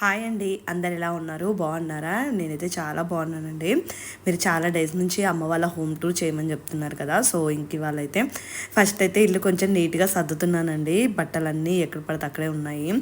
Hi అండి. అందరు ఎలా ఉన్నారు? బాగున్నారా? నేనైతే చాలా బాగున్నానండి. మీరు చాలా డేస్ నుంచి అమ్మ వాళ్ళ హోమ్ టూర్ చేయమని చెప్తున్నారు కదా. సో ఇంక ఇవాళ అయితే ఫస్ట్ అయితే ఇల్లు కొంచెం నీట్గా సర్దుతున్నానండి. బట్టలన్నీ ఎక్కడ పడితే అక్కడే ఉన్నాయి.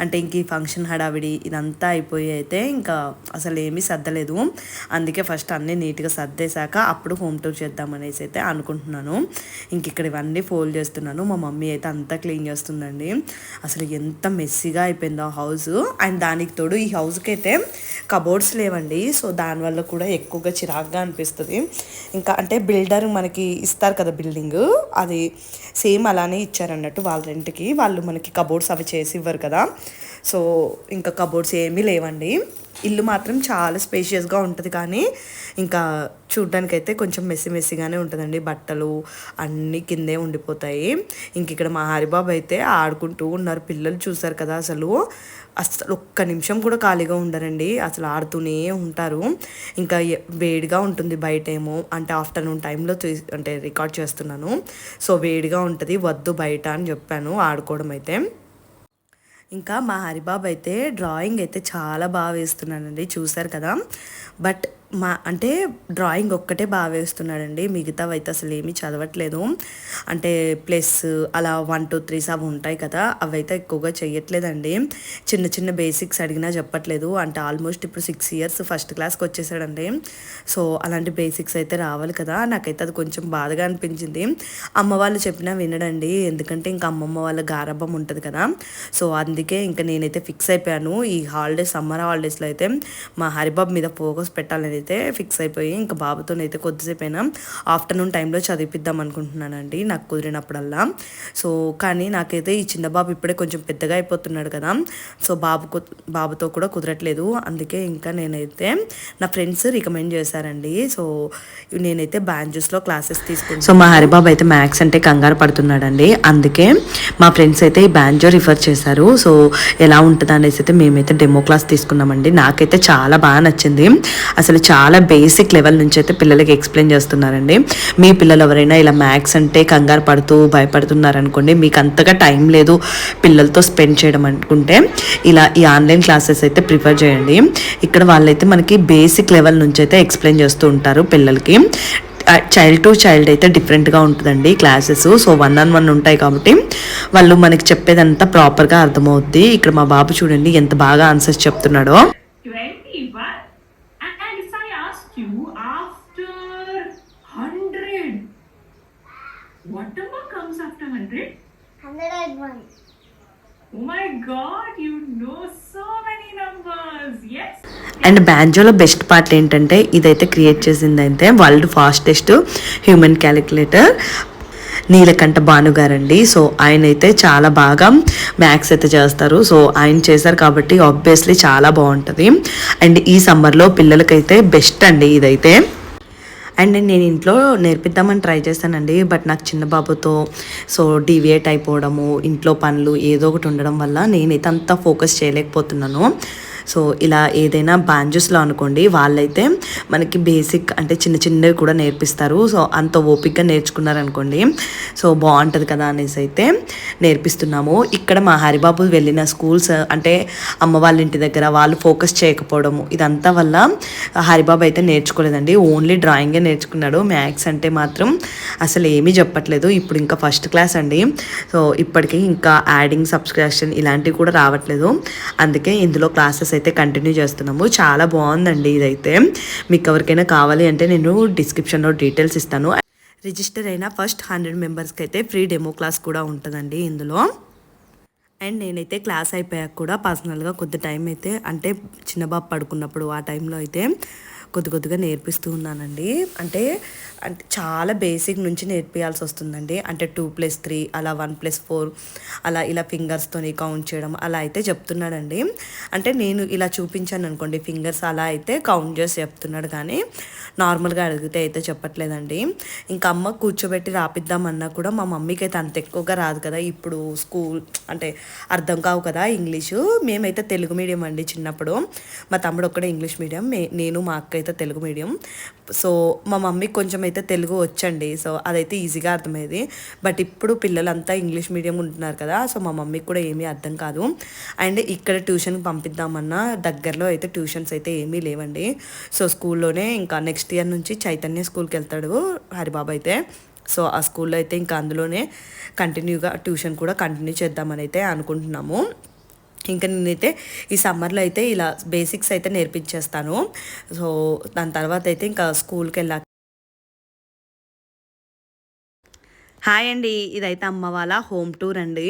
అంటే ఇంక ఈ ఫంక్షన్ హడావిడి ఇదంతా అయిపోయి అయితే ఇంకా అసలు ఏమీ సర్దలేదు. అందుకే ఫస్ట్ అన్నీ నీట్గా సర్దేశాక అప్పుడు హోమ్ టూర్ చేద్దామనేసి అయితే అనుకుంటున్నాను. ఇంక ఇక్కడ ఇవన్నీ ఫోల్డ్ చేస్తున్నాను. మా మమ్మీ అయితే అంతా క్లీన్ చేస్తుందండి. అసలు ఎంత మెస్సీగా అయిపోయిందో హౌస్. అండ్ దాని దానికి తోడు ఈ హౌస్కి అయితే కబోర్డ్స్ లేవండి. సో దానివల్ల కూడా ఎక్కువగా చిరాగ్గా అనిపిస్తుంది. ఇంకా అంటే బిల్డర్ మనకి ఇస్తారు కదా బిల్డింగ్. అది సేమ్ అలానే ఇచ్చారన్నట్టు వాళ్ళ రెంట్కి. వాళ్ళు మనకి కబోర్డ్స్ అవి చేసి ఇవ్వరు కదా. సో ఇంకా కబోర్డ్స్ ఏమీ లేవండి. ఇల్లు మాత్రం చాలా స్పేషియస్గా ఉంటుంది కానీ ఇంకా చూడ్డానికైతే కొంచెం మెస్సి మెస్సిగానే ఉంటుందండి. బట్టలు అన్నీ కిందే ఉండిపోతాయి. ఇంక ఇక్కడ మా హరిబాబు అయితే ఆడుకుంటూ ఉన్నారు. పిల్లలు చూసారు కదా అసలు. అసలు ఒక్క నిమిషం కూడా ఖాళీగా ఉండరండి. అసలు ఆడుతూనే ఉంటారు. ఇంకా వేడిగా ఉంటుంది బయట ఏమో అంటే ఆఫ్టర్నూన్ టైంలో అంటే రికార్డ్ చేస్తున్నాను. సో వేడిగా ఉంటుంది వద్దు బయట అని చెప్పాను ఆడుకోవడం అయితే. ఇంకా మా హరిబాబు అయితే డ్రాయింగ్ అయితే చాలా బాగా వేస్తున్నానండి చూశారు కదా. బట్ మా అంటే డ్రాయింగ్ ఒక్కటే బాగా వేస్తున్నాడండి. మిగతావి అయితే అసలు ఏమీ చదవట్లేదు. అంటే ప్లస్ అలా వన్ టూ త్రీస్ అవి ఉంటాయి కదా అవి అయితే ఎక్కువగా చెయ్యట్లేదండి. చిన్న చిన్న బేసిక్స్ అడిగినా చెప్పట్లేదు. అంటే ఆల్మోస్ట్ ఇప్పుడు సిక్స్ ఇయర్స్ ఫస్ట్ క్లాస్కి వచ్చేసాడండి. సో అలాంటి బేసిక్స్ అయితే రావాలి కదా. నాకైతే అది కొంచెం బాధగా అనిపించింది. అమ్మ వాళ్ళు చెప్పినా వినడండి. ఎందుకంటే ఇంకా అమ్మమ్మ వాళ్ళ గారభం ఉంటుంది కదా. సో అందుకే ఇంకా నేనైతే ఫిక్స్ అయిపోయాను. ఈ హాలిడేస్ సమ్మర్ హాలిడేస్లో అయితే మా హరిబాబు మీద ఫోకస్ పెట్టాలని అయితే ఫిక్స్ అయిపోయి ఇంకా బాబుతోనైతే కొద్దిసేపు అయినా ఆఫ్టర్నూన్ టైంలో చదివిద్దాం అనుకుంటున్నానండి నాకు కుదిరినప్పుడల్లా. సో కానీ నాకైతే ఈ చిన్న బాబు ఇప్పుడే కొంచెం పెద్దగా అయిపోతున్నాడు కదా. సో బాబు బాబుతో కూడా కుదరట్లేదు. అందుకే ఇంకా నేనైతే నా ఫ్రెండ్స్ రికమెండ్ చేశారండి. సో నేనైతే బ్యాంజెస్లో క్లాసెస్ తీసుకుంటాను సో మా హరిబాబు అయితే మ్యాథ్స్ అంటే కంగారు పడుతున్నాడండి. అందుకే మా ఫ్రెండ్స్ అయితే ఈ బ్యాంజో రిఫర్ చేశారు. సో ఎలా ఉంటుంది అనేసి అయితే మేమైతే డెమో క్లాస్ తీసుకున్నామండి. నాకైతే చాలా బాగా నచ్చింది. అసలు చాలా బేసిక్ లెవెల్ నుంచి అయితే పిల్లలకి ఎక్స్ప్లెయిన్ చేస్తున్నారండి. మీ పిల్లలు ఎవరైనా ఇలా మ్యాథ్స్ అంటే కంగారు పడుతూ భయపడుతున్నారనుకోండి మీకు అంతగా టైం లేదు పిల్లలతో స్పెండ్ చేయడం అనుకుంటే ఇలా ఈ ఆన్లైన్ క్లాసెస్ అయితే ప్రిఫర్ చేయండి. ఇక్కడ వాళ్ళైతే మనకి బేసిక్ లెవెల్ నుంచి అయితే ఎక్స్ప్లెయిన్ చేస్తూ ఉంటారు పిల్లలకి. చైల్డ్ టు చైల్డ్ అయితే డిఫరెంట్గా ఉంటుందండి classes so one on one ఉంటాయి కాబట్టి వాళ్ళు మనకి చెప్పేదంతా ప్రాపర్గా అర్థమవుద్ది. ఇక్కడ మా బాబు చూడండి ఎంత బాగా ఆన్సర్స్ చెప్తున్నాడో. You after 100, what number comes after 100? 101. Oh my god, you know so many numbers. Yes? And బ్యాంజోలో best part ఏంటంటే ఇదైతే క్రియేట్ చేసింది అయితే world fastest human calculator Neelakantha Bhanu గారండి. సో ఆయన అయితే చాలా బాగా మ్యాథ్స్ అయితే చేస్తారు. సో ఆయన చేశారు కాబట్టి ఆబ్వియస్లీ చాలా బాగుంటుంది. అండ్ ఈ సమ్మర్లో పిల్లలకైతే బెస్ట్ అండి ఇదైతే. అండ్ నేను ఇంట్లో నేర్పిద్దామని ట్రై చేశానండి. బట్ నాకు చిన్న బాబుతో సో డివియేట్ అయిపోవడము ఇంట్లో పనులు ఏదో ఒకటి ఉండడం వల్ల నేనైతే అంత ఫోకస్ చేయలేకపోతున్నాను. సో ఇలా ఏదైనా బ్యాంజెస్లో అనుకోండి వాళ్ళైతే మనకి బేసిక్ అంటే చిన్న చిన్నవి కూడా నేర్పిస్తారు. సో అంత ఓపిక్గా నేర్చుకున్నారనుకోండి సో బాగుంటుంది కదా అనేసి అయితే నేర్పిస్తున్నాము. ఇక్కడ మా హరిబాబు వెళ్ళిన స్కూల్స్ అంటే అమ్మ వాళ్ళ ఇంటి దగ్గర వాళ్ళు ఫోకస్ చేయకపోవడము ఇదంతా వల్ల హరిబాబు అయితే నేర్చుకోలేదండి. ఓన్లీ డ్రాయింగే నేర్చుకున్నాడు. మ్యాథ్స్ అంటే మాత్రం అసలు ఏమీ చెప్పట్లేదు. ఇప్పుడు ఇంకా ఫస్ట్ క్లాస్ అండి. సో ఇప్పటికీ ఇంకా యాడింగ్ సబ్స్క్రిప్షన్ ఇలాంటివి కూడా రావట్లేదు. అందుకే ఇందులో క్లాసెస్ అయితే కంటిన్యూ చేస్తున్నాము. చాలా బాగుందండి ఇదైతే. మీకు ఎవరికైనా కావాలి అంటే నేను డిస్క్రిప్షన్లో డీటెయిల్స్ ఇస్తాను. రిజిస్టర్ అయిన ఫస్ట్ హండ్రెడ్ మెంబర్స్కి అయితే ఫ్రీ డెమో క్లాస్ కూడా ఉంటుందండి ఇందులో. అండ్ నేనైతే క్లాస్ అయిపోయాక కూడా పర్సనల్గా కొద్ది టైం అయితే అంటే చిన్న బాబు పడుకున్నప్పుడు ఆ టైంలో అయితే కొద్ది కొద్దిగా నేర్పిస్తూ ఉన్నానండి. అంటే అంటే చాలా బేసిక్ నుంచి నేర్పించాల్సి వస్తుందండి. అంటే టూ ప్లస్ త్రీ అలా వన్ ప్లస్ ఫోర్ అలా ఇలా ఫింగర్స్తోని కౌంట్ చేయడం అలా అయితే చెప్తున్నాడండి. అంటే నేను ఇలా చూపించాను అనుకోండి ఫింగర్స్ అలా అయితే కౌంట్ చేసి చెప్తున్నాడు కానీ నార్మల్గా అడిగితే అయితే చెప్పట్లేదండి. ఇంకా అమ్మ కూర్చోబెట్టి రాపిద్దామన్నా కూడా మా మమ్మీకి అయితే అంత ఎక్కువగా రాదు కదా ఇప్పుడు స్కూల్ అంటే అర్థం కావు కదా ఇంగ్లీషు. మేమైతే తెలుగు మీడియం అండి చిన్నప్పుడు. మా తమ్ముడు ఒక్కడే ఇంగ్లీష్ మీడియం నేను మా అక్క అయితే తెలుగు మీడియం. సో మా మమ్మీకి కొంచెం అయితే తెలుగు వచ్చండి. సో అదైతే ఈజీగా అర్థమయ్యేది. బట్ ఇప్పుడు పిల్లలంతా ఇంగ్లీష్ మీడియం ఉంటున్నారు కదా సో మా మమ్మీకి కూడా ఏమీ అర్థం కాదు. అండ్ ఇక్కడ ట్యూషన్కి పంపిద్దామన్నా దగ్గరలో అయితే ట్యూషన్స్ అయితే ఏమీ లేవండి. సో స్కూల్లోనే ఇంకా నెక్స్ట్ ఇయర్ నుంచి చైతన్య స్కూల్కి వెళ్తాడు హరిబాబు అయితే. సో ఆ స్కూల్లో అయితే ఇంకా అందులోనే కంటిన్యూగా ట్యూషన్ కూడా కంటిన్యూ చేద్దామని అయితే అనుకుంటున్నాము. ఇంకా నేనైతే ఈ సమ్మర్లో అయితే ఇలా బేసిక్స్ అయితే నేర్పించేస్తాను. సో దాని తర్వాత అయితే ఇంకా స్కూల్కి వెళ్ళాక హాయ్ అండి. ఇదైతే అమ్మ వాళ్ళ హోమ్ టూర్ అండి.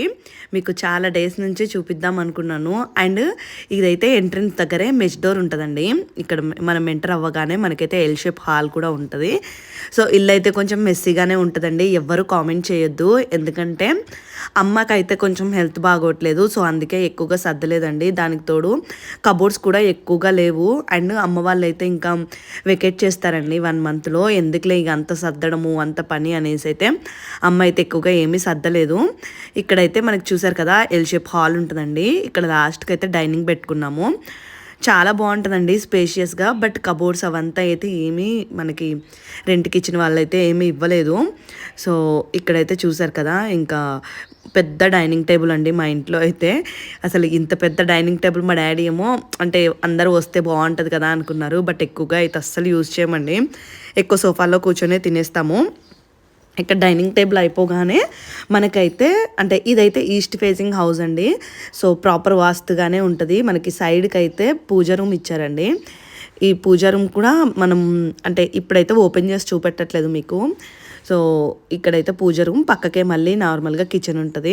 మీకు చాలా డేస్ నుంచి చూపిద్దాం అనుకున్నాను. అండ్ ఇదైతే ఎంట్రన్స్ దగ్గరే మెచ్ డోర్ ఉంటుందండి. ఇక్కడ మనం ఎంటర్ అవ్వగానే మనకైతే ఎల్ షేప్ హాల్ కూడా ఉంటుంది. సో ఇల్లు అయితే కొంచెం మెస్సీగానే ఉంటుందండి. ఎవ్వరు కామెంట్ చేయొద్దు. ఎందుకంటే అమ్మకైతే కొంచెం హెల్త్ బాగోట్లేదు సో అందుకే ఎక్కువగా సర్దలేదండి. దానికి తోడు కబోర్డ్స్ కూడా ఎక్కువగా లేవు. అండ్ అమ్మ వాళ్ళు అయితే ఇంకా వెకేట్ చేస్తారండి వన్ మంత్లో. ఎందుకులే ఇక అంత సర్దడము అంత పని అనేసి అయితే అమ్మ అయితే ఎక్కువగా ఏమీ సర్దలేదు. ఇక్కడైతే మనకు చూసారు కదా ఎల్ షేప్ హాల్ ఉంటుందండి. ఇక్కడ లాస్ట్కి అయితే డైనింగ్ పెట్టుకున్నాము. చాలా బాగుంటుందండి స్పేషియస్గా బట్ కబోర్డ్స్ అవంతా అయితే ఏమీ మనకి రెంట్కి ఇచ్చిన వాళ్ళైతే ఏమీ ఇవ్వలేదు. సో ఇక్కడైతే చూసారు కదా ఇంకా పెద్ద డైనింగ్ టేబుల్ అండి మా ఇంట్లో అయితే. అసలు ఇంత పెద్ద డైనింగ్ టేబుల్ మా డాడీ ఏమో అంటే అందరూ వస్తే బాగుంటుంది కదా అనుకున్నారు బట్ ఎక్కువగా అయితే అస్సలు యూజ్ చేయమండి. ఎక్కువ సోఫాలో కూర్చొని తినేస్తాము. ఇక్కడ డైనింగ్ టేబుల్ అయిపోగానే మనకైతే అంటే ఇదైతే ఈస్ట్ ఫేసింగ్ హౌస్ అండి. సో ప్రాపర్ వాస్తుగానే ఉంటుంది. మనకి సైడ్కి అయితే పూజ రూమ్ ఇచ్చారండి. ఈ పూజ రూమ్ కూడా మనం అంటే ఇప్పుడైతే ఓపెన్ చేసి చూపెట్టట్లేదు మీకు. సో ఇక్కడైతే పూజ రూమ్ పక్కకే మళ్ళీ నార్మల్గా కిచెన్ ఉంటుంది.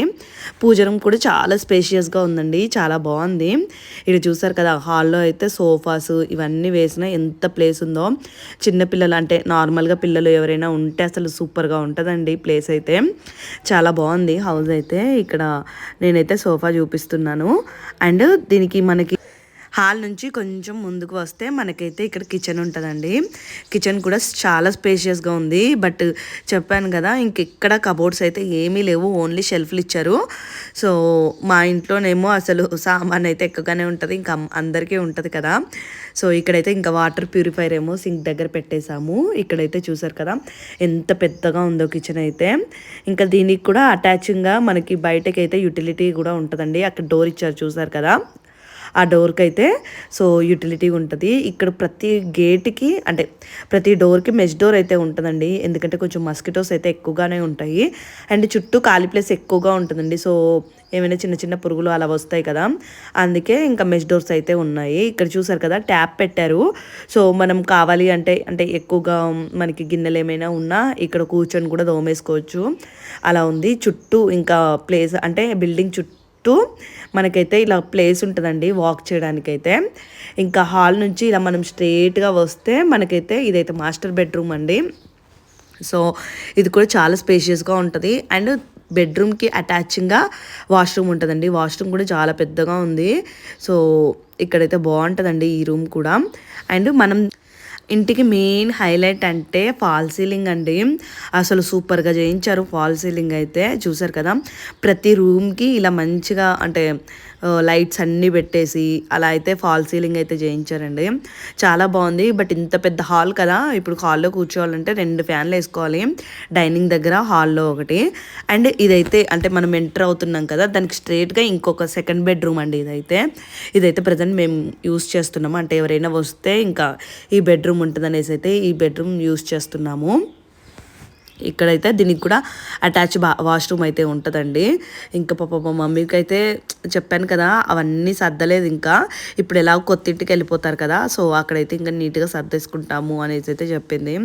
పూజ రూమ్ కూడా చాలా స్పేషియస్గా ఉందండి చాలా బాగుంది. ఇటు చూసారు కదా హాల్లో అయితే సోఫాస్ ఇవన్నీ వేసిన ఎంత ప్లేస్ ఉందో. చిన్నపిల్లలు అంటే నార్మల్గా పిల్లలు ఎవరైనా ఉంటే అసలు సూపర్గా ఉంటుందండి ప్లేస్ అయితే. చాలా బాగుంది హౌస్ అయితే. ఇక్కడ నేనైతే సోఫా చూపిస్తున్నాను. అండ్ దీనికి మనకి హాల్ నుంచి కొంచెం ముందుకు వస్తే మనకైతే ఇక్కడ కిచెన్ ఉంటుందండి. కిచెన్ కూడా చాలా స్పేషియస్గా ఉంది. బట్ చెప్పాను కదా ఇంకెక్కడ కబోర్డ్స్ అయితే ఏమీ లేవు. ఓన్లీ షెల్ఫ్లు ఇచ్చారు. సో మా ఇంట్లోనేమో అసలు సామాన్ అయితే ఎక్కువగానే ఉంటుంది. ఇంకా అందరికీ ఉంటుంది కదా. సో ఇక్కడైతే ఇంకా వాటర్ ప్యూరిఫైర్ ఏమో సింక్ దగ్గర పెట్టేశాము. ఇక్కడైతే చూసారు కదా ఎంత పెద్దగా ఉందో కిచెన్ అయితే. ఇంకా దీనికి కూడా అటాచింగ్గా మనకి బయటకి అయితే యూటిలిటీ కూడా ఉంటుందండి. అక్కడ డోర్ ఇచ్చారు చూసారు కదా. ఆ డోర్కి అయితే సో యూటిలిటీ ఉంటుంది. ఇక్కడ ప్రతి గేట్కి అంటే ప్రతి డోర్కి మెష్ డోర్ అయితే ఉంటుందండి. ఎందుకంటే కొంచెం మస్కిటోస్ అయితే ఎక్కువగానే ఉంటాయి. అండ్ చుట్టూ ఖాళీ ప్లేస్ ఎక్కువగా ఉంటుందండి. సో ఏమైనా చిన్న చిన్న పురుగులు అలా వస్తాయి కదా. అందుకే ఇంకా మెష్ డోర్స్ అయితే ఉన్నాయి. ఇక్కడ చూసారు కదా ట్యాప్ పెట్టారు. సో మనం కావాలి అంటే అంటే ఎక్కువగా మనకి గిన్నెలు ఏమైనా ఉన్నా ఇక్కడ కూర్చొని కూడా దోమేసుకోవచ్చు. అలా ఉంది. చుట్టూ ఇంకా ప్లేస్ అంటే బిల్డింగ్ చుట్టూ చుట్టూ మనకైతే ఇలా ప్లేస్ ఉంటుందండి వాక్ చేయడానికైతే. ఇంకా హాల్ నుంచి ఇలా మనం స్ట్రేట్గా వస్తే మనకైతే ఇదైతే మాస్టర్ బెడ్రూమ్ అండి. సో ఇది కూడా చాలా స్పేషియస్గా ఉంటుంది. అండ్ బెడ్రూమ్కి అటాచింగ్గా వాష్రూమ్ ఉంటుందండి. వాష్రూమ్ కూడా చాలా పెద్దగా ఉంది. సో ఇక్కడైతే బాగుంటుందండి ఈ రూమ్ కూడా. అండ్ మనం ఇంటికి మెయిన్ హైలైట్ అంటే ఫాల్ సీలింగ్ అండి. అసలు సూపర్గా చేయించారు. ఫాల్ సీలింగ్ అయితే చూసారు కదా? ప్రతి రూమ్కి ఇలా మంచిగా అంటే లైట్స్ అన్నీ పెట్టేసి అలా అయితే ఫాల్ సీలింగ్ అయితే చేయించారండి. చాలా బాగుంది. బట్ ఇంత పెద్ద హాల్ కదా ఇప్పుడు హాల్లో కూర్చోవాలంటే రెండు ఫ్యాన్లు వేసుకోవాలి. డైనింగ్ దగ్గర హాల్లో ఒకటి. అండ్ ఇదైతే అంటే మనం ఎంటర్ అవుతున్నాం కదా దానికి స్ట్రేట్గా ఇంకొక సెకండ్ బెడ్రూమ్ అండి ఇదైతే. ఇదైతే ప్రజెంట్ మేము యూస్ చేస్తున్నాము. అంటే ఎవరైనా వస్తే ఇంకా ఈ బెడ్రూమ్ ఉంటుంది అనేసి అయితే ఈ బెడ్రూమ్ యూస్ చేస్తున్నాము. ఇక్కడైతే దీనికి కూడా అటాచ్ బా వాష్రూమ్ అయితే ఉంటుందండి. ఇంకా పాప మా మమ్మీకి అయితే చెప్పాను కదా అవన్నీ సర్దలేదు ఇంకా. ఇప్పుడు ఎలా కొత్త ఇంటికి వెళ్ళిపోతారు కదా సో అక్కడైతే ఇంకా నీట్గా సర్దేసుకుంటాము అనేసి అయితే చెప్పింది.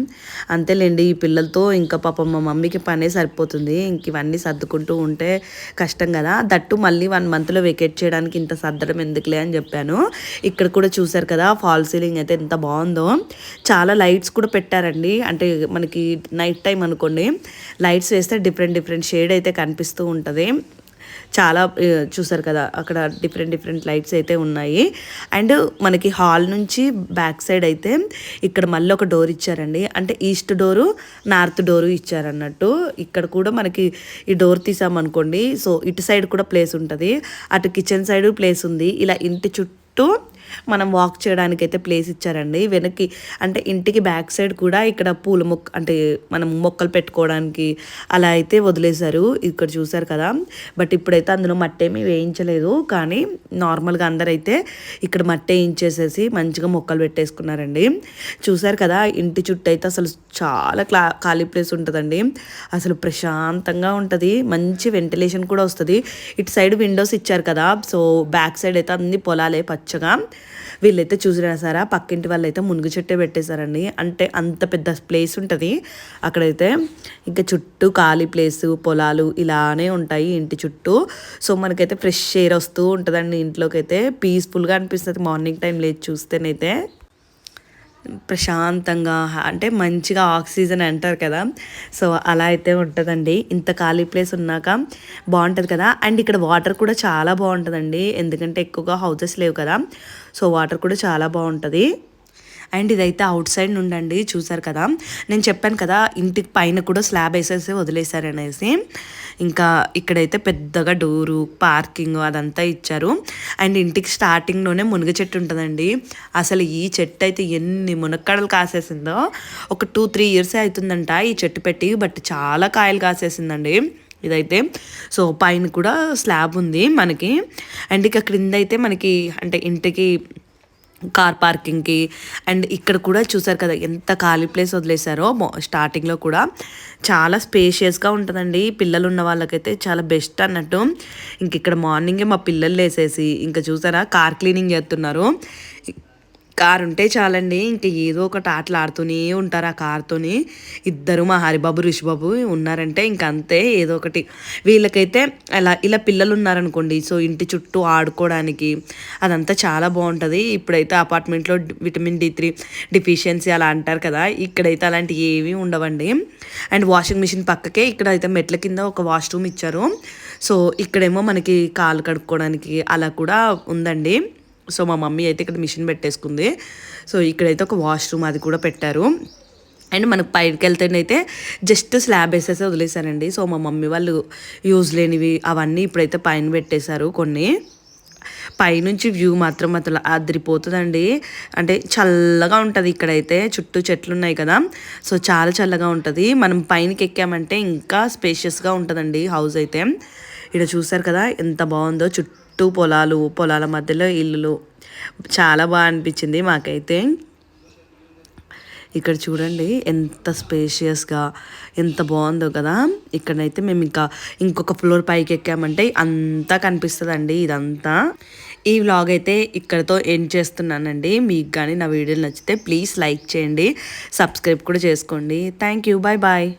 అంతేలేండి ఈ పిల్లలతో ఇంకా పాప మా మమ్మీకి పనే సరిపోతుంది. ఇంక ఇవన్నీ సర్దుకుంటూ ఉంటే కష్టం కదా. దట్టు మళ్ళీ వన్ మంత్లో వెకేట్ చేయడానికి ఇంత సర్దడం ఎందుకులే అని చెప్పాను. ఇక్కడ కూడా చూసారు కదా ఫాల్ సీలింగ్ అయితే ఎంత బాగుందో. చాలా లైట్స్ కూడా పెట్టారండి. అంటే మనకి నైట్ టైం అనుకోండి. లైట్స్ వేస్తే డిఫరెంట్ డిఫరెంట్ షేడ్ అయితే కనిపిస్తూ ఉంటుంది. చాలా చూసారు కదా అక్కడ డిఫరెంట్ డిఫరెంట్ లైట్స్ అయితే ఉన్నాయి. అండ్ మనకి హాల్ నుంచి బ్యాక్ సైడ్ అయితే ఇక్కడ మళ్ళీ ఒక డోర్ ఇచ్చారండి. అంటే ఈస్ట్ డోరు నార్త్ డోరు ఇచ్చారన్నట్టు. ఇక్కడ కూడా మనకి ఈ డోర్ తీసామనుకోండి. సో ఇటు సైడ్ కూడా ప్లేస్ ఉంటుంది. అటు కిచెన్ సైడ్ ప్లేస్ ఉంది. ఇలా ఇంటి చుట్టూ మనం వాక్ చేయడానికి అయితే ప్లేస్ ఇచ్చారండి. వెనక్కి అంటే ఇంటికి బ్యాక్ సైడ్ కూడా ఇక్కడ పూల మొక్క అంటే మనం మొక్కలు పెట్టుకోవడానికి అలా అయితే వదిలేశారు. ఇక్కడ చూసారు కదా. బట్ ఇప్పుడైతే అందులో మట్టి ఏమీ వేయించలేదు. కానీ నార్మల్గా అందరైతే ఇక్కడ మట్టి వేయించేసేసి మంచిగా మొక్కలు పెట్టేసుకున్నారండి. చూసారు కదా ఇంటి చుట్టూ అయితే అసలు చాలా క్లా ఖాళీ ప్లేస్ ఉంటుందండి. అసలు ప్రశాంతంగా ఉంటుంది. మంచి వెంటిలేషన్ కూడా వస్తుంది. ఇటు సైడ్ విండోస్ ఇచ్చారు కదా. సో బ్యాక్ సైడ్ అయితే అన్ని పొలాలే పచ్చగా. వీళ్ళైతే చూసినా సరే పక్కింటి వాళ్ళు అయితే మునుగు చెట్టే పెట్టేశారండి. అంటే అంత పెద్ద ప్లేస్ ఉంటుంది. అక్కడైతే ఇంకా చుట్టూ ఖాళీ ప్లేస్ పొలాలు ఇలానే ఉంటాయి ఇంటి చుట్టూ. సో మనకైతే ఫ్రెష్ ఎయిర్ వస్తూ ఉంటుందండి ఇంట్లోకి అయితే పీస్ఫుల్గా అనిపిస్తుంది. మార్నింగ్ టైం లేచి చూస్తేనైతే. ప్రశాంతంగా అంటే మంచిగా ఆక్సిజన్ అంటారు కదా. సో అలా అయితే ఉంటుందండి. ఇంత ఖాళీ ప్లేస్ ఉన్నాక బాగుంటుంది కదా. అండ్ ఇక్కడ వాటర్ కూడా చాలా బాగుంటుందండి. ఎందుకంటే ఎక్కువగా హౌసెస్ లేవు కదా. సో వాటర్ కూడా చాలా బాగుంటుంది. అండ్ ఇదైతే అవుట్ సైడ్ నుండండి చూసారు కదా. నేను చెప్పాను కదా ఇంటికి పైన కూడా స్లాబ్ వేసేసి వదిలేశారనేసి ఇంకా ఇక్కడైతే పెద్దగా డోరు పార్కింగ్ అదంతా ఇచ్చారు. అండ్ ఇంటికి స్టార్టింగ్లోనే మునగ చెట్టు ఉంటుందండి. అసలు ఈ చెట్టు అయితే ఎన్ని మునక్కడలు కాసేసిందో. ఒక టూ త్రీ ఇయర్స్ అవుతుందంట ఈ చెట్టు పెట్టి బట్ చాలా కాయలు కాసేసిందండి ఇదైతే. సో పైన కూడా స్లాబ్ ఉంది మనకి. అండ్ ఇక క్రింద అయితే మనకి అంటే ఇంటికి కార్ పార్కింగ్కి. అండ్ ఇక్కడ కూడా చూసారు కదా ఎంత ఖాళీ ప్లేస్ వదిలేశారో స్టార్టింగ్లో కూడా. చాలా స్పేషియస్గా ఉంటుందండి. పిల్లలు ఉన్న వాళ్ళకైతే చాలా బెస్ట్ అన్నట్టు. ఇంక ఇక్కడ మార్నింగే మా పిల్లలు వేసేసి ఇంకా చూసారా? కార్ క్లీనింగ్ చేస్తున్నారు. కారు ఉంటే చాలండి. ఇంక ఏదో ఒకటి ఆటలు ఆడుతూనే ఉంటారు ఆ కారుతోని. ఇద్దరు మా హరిబాబు రిషిబాబు ఉన్నారంటే ఇంక అంతే ఏదో ఒకటి. వీళ్ళకైతే అలా ఇలా పిల్లలు ఉన్నారనుకోండి సో ఇంటి చుట్టూ ఆడుకోవడానికి అదంతా చాలా బాగుంటుంది. ఇప్పుడైతే అపార్ట్మెంట్లో విటమిన్ డి త్రీ డిఫిషియన్సీ అలా అంటారు కదా. ఇక్కడైతే అలాంటివి ఏమీ ఉండవండి. అండ్ వాషింగ్ మిషన్ పక్కకే ఇక్కడ అయితే మెట్ల కింద ఒక వాష్రూమ్ ఇచ్చారు. సో ఇక్కడేమో మనకి కాలు కడుక్కోవడానికి అలా కూడా ఉందండి. సో మా మమ్మీ అయితే ఇక్కడ మిషన్ పెట్టేసుకుంది. సో ఇక్కడైతే ఒక వాష్రూమ్ అది కూడా పెట్టారు. అండ్ మనకు పైకి వెళ్తేనైతే జస్ట్ స్లాబ్ వేసేసి వదిలేశారండి సో మా మమ్మీ వాళ్ళు యూజ్ లేనివి అవన్నీ ఇప్పుడైతే పైన పెట్టేశారు కొన్ని. పైనుంచి వ్యూ మాత్రం అసలు అదిరిపోతుందండి. అంటే చల్లగా ఉంటుంది ఇక్కడైతే చుట్టూ చెట్లు ఉన్నాయి కదా. సో చాలా చల్లగా ఉంటుంది. మనం పైనకి ఎక్కామంటే ఇంకా స్పేషియస్గా ఉంటుందండి హౌస్ అయితే. ఇక్కడ చూసారు కదా ఎంత బాగుందో చుట్టూ పొలాలు పొలాల మధ్యలో ఇల్లులు. చాలా బాగా అనిపించింది మాకైతే. ఇక్కడ చూడండి ఎంత స్పేషియస్గా ఎంత బాగుందో కదా. ఇక్కడైతే మేము ఇంకా ఇంకొక ఫ్లోర్ పైకి ఎక్కామంటే అంతా కనిపిస్తుందండి ఇదంతా. ఈ వ్లాగ్ అయితే ఇక్కడతో ఎండ్ చేస్తున్నానండి. మీకు కానీ నా వీడియోలు నచ్చితే ప్లీజ్ లైక్ చేయండి. సబ్స్క్రైబ్ కూడా చేసుకోండి. Thank you bye bye